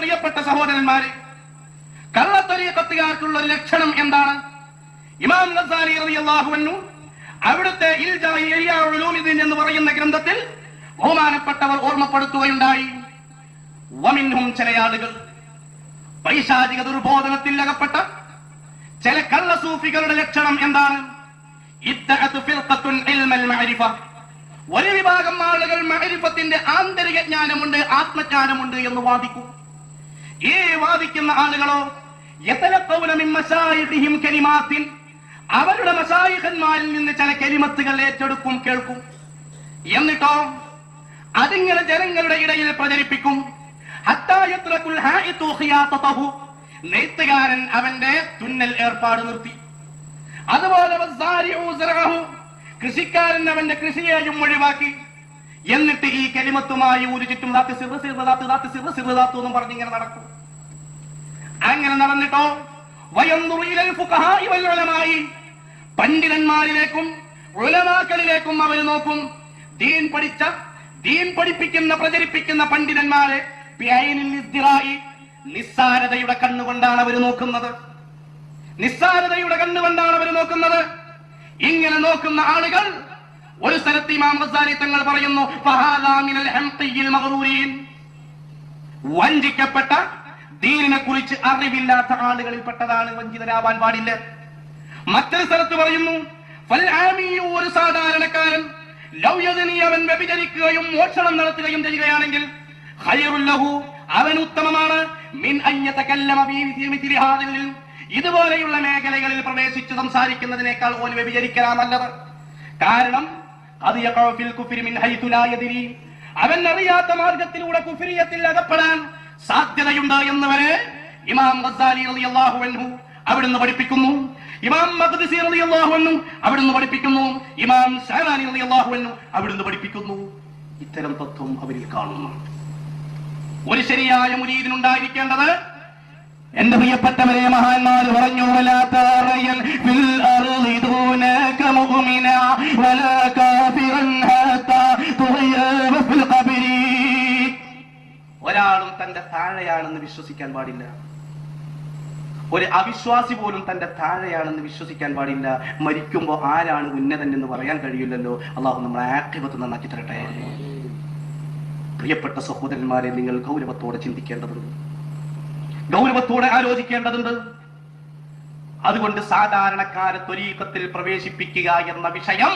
പ്രിയപ്പെട്ട സഹോദരന്മാരെ കള്ളത്തൊരീക്കത്തുകാർക്കുള്ള ഒരു ലക്ഷണം എന്താണ്? ഇമാം ഗസാലി റളിയല്ലാഹു അൻഹു അവിടുത്തെ എന്ന് പറയുന്ന ഗ്രന്ഥത്തിൽ ബഹുമാനപ്പെട്ടവർ ഓർമ്മപ്പെടുത്തുകയുണ്ടായി. വമിൻഹും ചില ആളുകൾ പൈശാചിക ദുർബോധനത്തിൽ അകപ്പെട്ട ചില കള്ള സൂഫികളുടെ ലക്ഷണം എന്താണ്? ഒരു വിഭാഗം ആളുകൾ മഅരിഫത്തിന്റെ ആന്തരിക ജ്ഞാനമുണ്ട് ആത്മജ്ഞാനമുണ്ട് എന്ന് വാദിക്കും. ഈ വാദിക്കുന്ന ആളുകളോ? കലിമാത്തിൻ. അവരുടെ മസായിഹന്മാരിൽ നിന്ന് ചില കലിമത്തുകൾ ഏറ്റെടുക്കും കേൾക്കും. എന്നിട്ടോ? അതിങ്ങനെ ജനങ്ങളുടെ ഇടയിൽ പ്രചരിപ്പിക്കും. നെയ്ത്തുകാരൻ അവന്റെ തുന്നൽ ഏർപ്പാട് നിർത്തി. അതുപോലെ കൃഷിക്കാരൻ അവന്റെ കൃഷിയെയും ഒഴിവാക്കി. എന്നിട്ട് ഈ കരിമത്തുമായി ഊരിച്ചിട്ടും പറഞ്ഞിങ്ങനെ നടക്കും. അങ്ങനെ നടന്നിട്ടോ? പണ്ഡിതന്മാരിലേക്കും ഉലമാക്കളിലേക്കും അവർ നോക്കും. ദീൻ പഠിച്ച ദീൻ പഠിപ്പിക്കുന്ന പ്രചരിപ്പിക്കുന്ന പണ്ഡിതന്മാരെ നിസ്സാരതയുടെ കണ്ണുകൊണ്ടാണ് അവർ നോക്കുന്നത്. നിസ്സാരതയുടെ കണ്ണുകൊണ്ടാണ് അവർ നോക്കുന്നത്. ഇങ്ങനെ നോക്കുന്ന ആളുകൾ ഒരു സ്ഥലത്ത് ഇമാം ഗസാലി തങ്ങൾ പറയുന്നു വഞ്ചിക്കപ്പെട്ട കുറിച്ച് അറിവില്ലാത്ത ആളുകളിൽ പെട്ടതാണ് വഞ്ചിതരാവാൻ പാടില്ല. മറ്റൊരു സ്ഥലത്ത് പറയുന്നു ഒരു സാധാരണക്കാരൻ അവൻ വ്യഭിചരിക്കുകയും മോഷണം നടത്തുകയും ചെയ്യുകയാണെങ്കിൽ അവൻ ഉത്തമമാണ്. മിൻ. ഇതുപോലെയുള്ള മേഖലകളിൽ പ്രവേശിച്ച് സംസാരിക്കുന്നതിനേക്കാൾ ഓൻ വ്യഭിചരിക്കലാ നല്ലത് കാരണം അവൻ അറിയാത്ത മാർഗത്തിലൂടെ കുഫിരിയത്തിൽ അകപ്പെടാൻ സാധ്യതയുണ്ട് എന്ന് വരെ ഇമാം ഗസാലി റളിയല്ലാഹു അൻഹു അവിടുന്ന് പഠിപ്പിക്കുന്നു. ഇമാം മഖ്ദിസി റളിയല്ലാഹു അൻഹു അവിടുന്ന് പഠിപ്പിക്കുന്നു. ഇമാം ഷഹറാനി റളിയല്ലാഹു അൻഹു അവിടുന്ന് പഠിപ്പിക്കുന്നു. ഇത്തരം തത്വം അവരിൽ കാണുന്നു. ഒരു ശരിയായ മുരീദിൻ ഉണ്ടായിരിക്കേണ്ടത് എന്റെ പ്രിയപ്പെട്ടവരെ മഹാന്മാർ പറഞ്ഞു. ഒരാളും തന്റെ താഴെയാണെന്ന് വിശ്വസിക്കാൻ പാടില്ല. ഒരു അവിശ്വാസി പോലും തന്റെ താഴെയാണെന്ന് വിശ്വസിക്കാൻ പാടില്ല. മരിക്കുമ്പോൾ ആരാണ് ഉന്നതൻ എന്ന് പറയാൻ കഴിയില്ലല്ലോ. അള്ളാഹു നമ്മളെ ആക്ടിവത്ത് നന്നാക്കി തരട്ടെ. പ്രിയപ്പെട്ട സഹോദരന്മാരെ നിങ്ങൾ ഗൗരവത്തോടെ ചിന്തിക്കേണ്ടതുണ്ട്. ഗൗരവത്തോടെ ആലോചിക്കേണ്ടതുണ്ട്. അതുകൊണ്ട് സാധാരണക്കാരെ ത്വരീക്കത്തിൽ പ്രവേശിപ്പിക്കുക എന്ന വിഷയം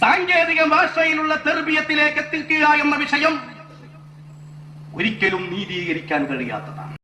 സാങ്കേതിക ഭാഷയിലുള്ള തെർബിയത്തിലേക്ക് എത്തിക്കുക എന്ന വിഷയം ഒരിക്കലും നീതീകരിക്കാൻ കഴിയാത്തതാണ്.